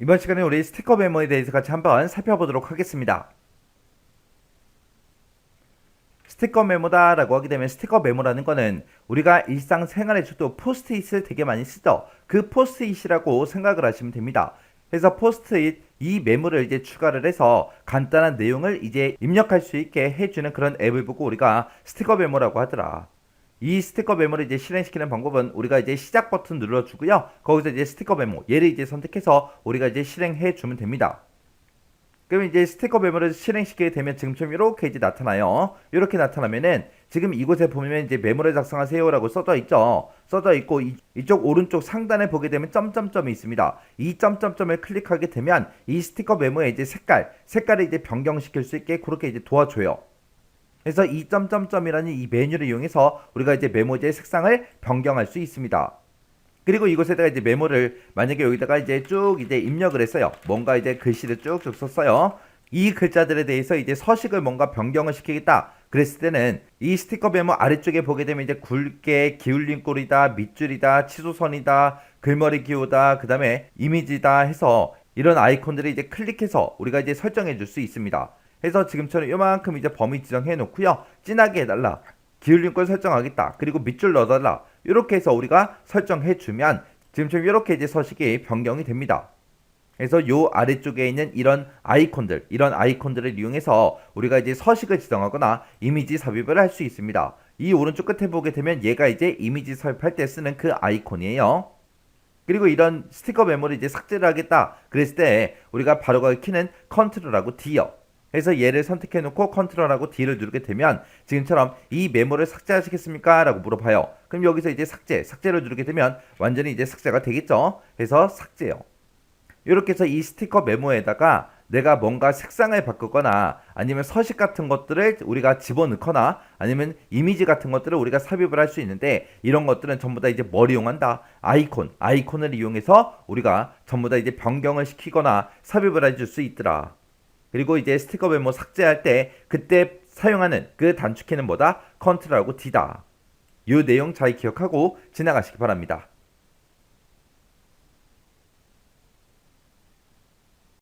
이번 시간에 우리 스티커 메모에 대해서 같이 한번 살펴보도록 하겠습니다. 스티커 메모다 라고 하게 되면 스티커 메모라는 거는 우리가 일상생활에서도 포스트잇을 되게 많이 쓰죠. 그 포스트잇이라고 생각을 하시면 됩니다. 그래서 포스트잇 이 메모를 이제 추가를 해서 간단한 내용을 이제 입력할 수 있게 해주는 그런 앱을 보고 우리가 스티커 메모라고 하더라. 이 스티커 메모를 이제 실행시키는 방법은 우리가 이제 시작 버튼 눌러주고요. 거기서 이제 스티커 메모 얘를 이제 선택해서 우리가 이제 실행해 주면 됩니다. 그럼 이제 스티커 메모를 실행시키게 되면 지금처럼 이렇게 이제 나타나요. 이렇게 나타나면은 지금 이곳에 보면 이제 메모를 작성하세요라고 써져 있죠. 써져 있고 이, 이쪽 오른쪽 상단에 보게 되면 점점점이 있습니다. 이 점점점을 클릭하게 되면 이 스티커 메모의 이제 색깔, 색깔을 이제 변경시킬 수 있게 그렇게 이제 도와줘요. 그래서 이 점점점이라는 이 메뉴를 이용해서 우리가 이제 메모지의 색상을 변경할 수 있습니다. 그리고 이곳에다가 이제 메모를 만약에 여기다가 이제 쭉 이제 입력을 했어요. 뭔가 이제 글씨를 쭉쭉 썼어요. 이 글자들에 대해서 이제 서식을 뭔가 변경을 시키겠다. 그랬을 때는 이 스티커 메모 아래쪽에 보게 되면 이제 굵게 기울린 꼴이다, 밑줄이다, 치솟선이다, 글머리 기호다, 그 다음에 이미지다 해서 이런 아이콘들을 이제 클릭해서 우리가 이제 설정해 줄 수 있습니다. 해서 지금처럼 요만큼 이제 범위 지정해 놓고요. 진하게 해달라. 기울린 꼴 설정하겠다. 그리고 밑줄 넣어달라. 이렇게 해서 우리가 설정해 주면 지금처럼 이렇게 이제 서식이 변경이 됩니다. 그래서 요 아래쪽에 있는 이런 아이콘들, 이런 아이콘들을 이용해서 우리가 이제 서식을 지정하거나 이미지 삽입을 할 수 있습니다. 이 오른쪽 끝에 보게 되면 얘가 이제 이미지 삽입할 때 쓰는 그 아이콘이에요. 그리고 이런 스티커 메모를 이제 삭제를 하겠다. 그랬을 때 우리가 바로가기 키는 컨트롤하고 D요. 그래서 얘를 선택해 놓고 컨트롤하고 D를 누르게 되면 지금처럼 이 메모를 삭제하시겠습니까? 라고 물어봐요. 그럼 여기서 이제 삭제, 삭제를 누르게 되면 완전히 이제 삭제가 되겠죠. 그래서 삭제요. 이렇게 해서 이 스티커 메모에다가 내가 뭔가 색상을 바꾸거나 아니면 서식 같은 것들을 우리가 집어넣거나 아니면 이미지 같은 것들을 우리가 삽입을 할 수 있는데 이런 것들은 전부 다 이제 뭘 이용한다? 아이콘, 아이콘을 이용해서 우리가 전부 다 이제 변경을 시키거나 삽입을 해줄 수 있더라. 그리고 이제 스티커 메모 삭제할 때 그때 사용하는 그 단축키는 뭐다? 컨트롤하고 D다. 이 내용 잘 기억하고 지나가시기 바랍니다.